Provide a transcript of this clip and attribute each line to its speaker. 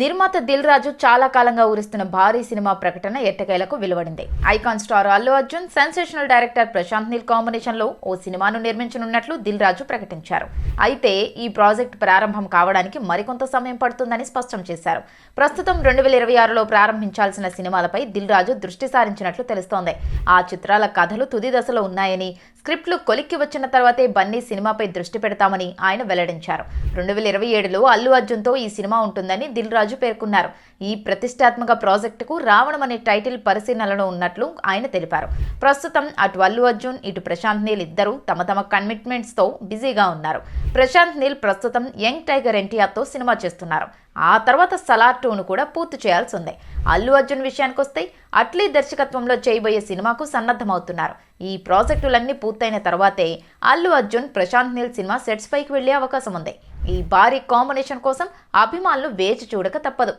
Speaker 1: నిర్మాత దిల్ రాజు చాలా కాలంగా ఊరిస్తున్న భారీ సినిమా ప్రకటన ఎట్టకేలకు వెలువడింది. Icon star Allu Arjun sensational director Prashanth Neel కాంబినేషన్లో ఓ సినిమాను నిర్మించనున్నట్లు దిల్ రాజు ప్రకటించారు. అయితే ఈ ప్రాజెక్ట్ ప్రారంభం కావడానికి మరికొంత సమయం పడుతుందని స్పష్టం చేశారు. ప్రస్తుతం రెండు వేల ఇరవై ఆరులో ప్రారంభించాల్సిన సినిమాలపై దిల్ రాజు దృష్టి సారించినట్లు తెలుస్తోంది. ఆ చిత్రాల కథలు తుది దశలో ఉన్నాయని స్క్రిప్ట్లు కొలిక్కి వచ్చిన తర్వాతే బన్నీ సినిమాపై దృష్టి పెడతామని ఆయన వెల్లడించారు. రెండు వేల ఇరవై ఏడులో అల్లు అర్జున్తో ఈ సినిమా ఉంటుందని దిల్ రాజు రాజు పేర్కొన్నారు. ఈ ప్రతిష్టాత్మక ప్రాజెక్టుకు రావణం అనే టైటిల్ పరిశీలనలో ఉన్నట్లు ఆయన తెలిపారు. ప్రస్తుతం అటు అల్లు అర్జున్ ఇటు ప్రశాంత్ నీల్ ఇద్దరు తమ తమ కమిట్మెంట్స్తో బిజీగా ఉన్నారు. ప్రశాంత్ నీల్ ప్రస్తుతం యంగ్ టైగర్ ఎన్టీఆర్తో సినిమా చేస్తున్నారు. ఆ తర్వాత సలార్ టూను కూడా పూర్తి చేయాల్సి ఉంది అల్లు అర్జున్ విషయానికి వస్తే అట్లీ దర్శకత్వంలో చేయబోయే సినిమాకు సన్నద్ధమవుతున్నారు. ఈ ప్రాజెక్టులన్నీ పూర్తయిన తర్వాతే అల్లు అర్జున్ ప్రశాంత్ నీల్ సినిమా సెట్స్ పైకి వెళ్ళే అవకాశం ఉంది ఈ భారీ కాంబినేషన్ కోసం అభిమానులు వేచి చూడక తప్పదు.